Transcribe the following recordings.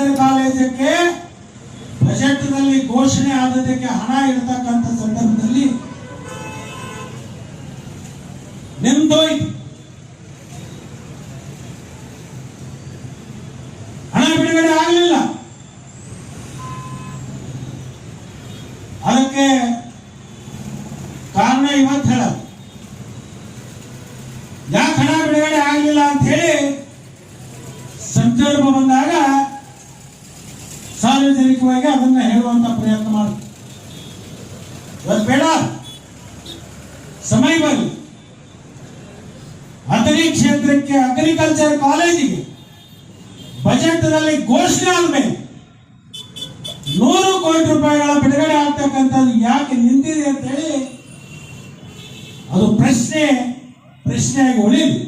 Agriculture ಕಾಲೇಜಕ್ಕೆ ಬಜೆಟ್ನಲ್ಲಿ ಘೋಷಣೆ ಆದದಕ್ಕೆ ಹಣ ಇರತಕ್ಕಂಥ ಸಂದರ್ಭದಲ್ಲಿ ನಿಂತೋಯ್ತು ಹಣ ಬಿಡುಗಡೆ ಆಗಲಿಲ್ಲ. ಅದಕ್ಕೆ ಕಾರಣ ಇವತ್ತು ಹೇಳ ಯಾಕೆ ಹಣ ಬಿಡುಗಡೆ ಆಗಲಿಲ್ಲ ಅಂತ ಹೇಳಿ ಸಂದರ್ಭ ಬಂದಾಗ ಸಾರ್ವಜನಿಕವಾಗಿ ಅದನ್ನ ಹೇಳುವಂತ ಪ್ರಯತ್ನ ಮಾಡಿ ಇವತ್ತು ಬೇಡ ಸಮಯ ಬರಲಿ ಕ್ಷೇತ್ರಕ್ಕೆ ಅಗ್ರಿಕಲ್ಚರ್ ಕಾಲೇಜಿಗೆ ಬಜೆಟ್ನಲ್ಲಿ ಘೋಷಣೆ ಆದ್ಮೇಲೆ ನೂರು ಕೋಟಿ ರೂಪಾಯಿಗಳ ಬಿಡುಗಡೆ ಆಗ್ತಕ್ಕಂಥದ್ದು ಯಾಕೆ ನಿಂತಿದೆ ಅಂತ ಹೇಳಿ ಅದು ಪ್ರಶ್ನೆ ಪ್ರಶ್ನೆಯಾಗಿ ಉಳಿಲಿ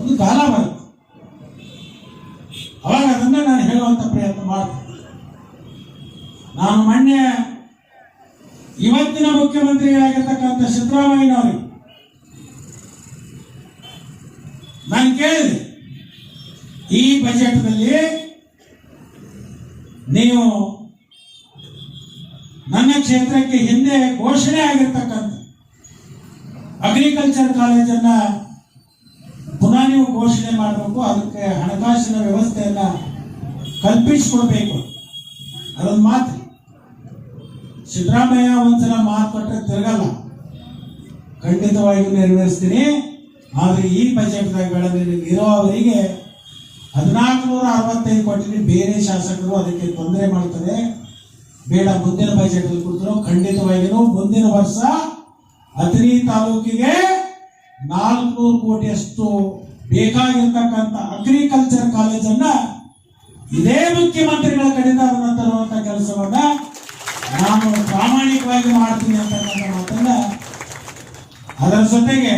ಒಂದು ಕಾಲ ಬರುತ್ತೆ. ಅವಾಗ ಅದನ್ನ ನಾನು ಹೇಳುವಂತ ಪ್ರಯತ್ನ ಮಾಡ್ತೀನಿ. ನಾನು ಮೊನ್ನೆ ಇವತ್ತಿನ ಮುಖ್ಯಮಂತ್ರಿಗಳಾಗಿರ್ತಕ್ಕಂಥ ಸಿದ್ದರಾಮಯ್ಯನವರಿಗೆ ನಾನು ಕೇಳಿದೆ, ಈ ಬಜೆಟ್ನಲ್ಲಿ ನೀವು ನನ್ನ ಕ್ಷೇತ್ರಕ್ಕೆ ಹಿಂದೆ ಘೋಷಣೆ ಆಗಿರ್ತಕ್ಕಂಥ ಅಗ್ರಿಕಲ್ಚರ್ ಕಾಲೇಜನ್ನ ಪುನಃ ನೀವು ಘೋಷಣೆ ಮಾಡಬೇಕು, ಅದಕ್ಕೆ ಹಣಕಾಸಿನ ವ್ಯವಸ್ಥೆಯನ್ನ ಕಲ್ಪಿಸಿಕೊಡ್ಬೇಕು ಅದೊಂದು ಮಾತು ಸಿದ್ದರಾಮಯ್ಯ ಒಂದ್ಸಲ ಮಾತು ಕೊಟ್ಟರೆ ತಿರುಗಲ್ಲ. ಖಂಡಿತವಾಗಿ ನೆರವೇರಿಸ್ತೀನಿ. ಆದ್ರೆ ಈ ಬಜೆಟ್ದಾಗ ಇರೋ ಅವರಿಗೆ ಹದಿನಾಲ್ಕು ನೂರ ಅರವತ್ತೈದು ಕೋಟಿ ಬೇರೆ ಶಾಸಕರು ಅದಕ್ಕೆ ತೊಂದರೆ ಮಾಡ್ತಾರೆ. ಬೇಡ, ಮುಂದಿನ ಬಜೆಟ್ ಕೊಡ್ತಾರೆ ಖಂಡಿತವಾಗಿಯೂ ಮುಂದಿನ ವರ್ಷ ಅಥಣಿ ತಾಲೂಕಿಗೆ ನಾಲ್ಕುನೂರು ಕೋಟಿಯಷ್ಟು ಬೇಕಾಗಿರ್ತಕ್ಕಂಥ ಅಗ್ರಿಕಲ್ಚರ್ ಕಾಲೇಜನ್ನ ಇದೇ ಮುಖ್ಯಮಂತ್ರಿಗಳ ಕಡೆಯಿಂದ ಅದನ್ನ ತರುವಂತ ಪ್ರಾಮಾಣಿಕವಾಗಿ ಮಾಡ್ತೀನಿ ಅಂತಕ್ಕಂಥ ಮಾತನ್ನ ಅದರ ಜೊತೆಗೆ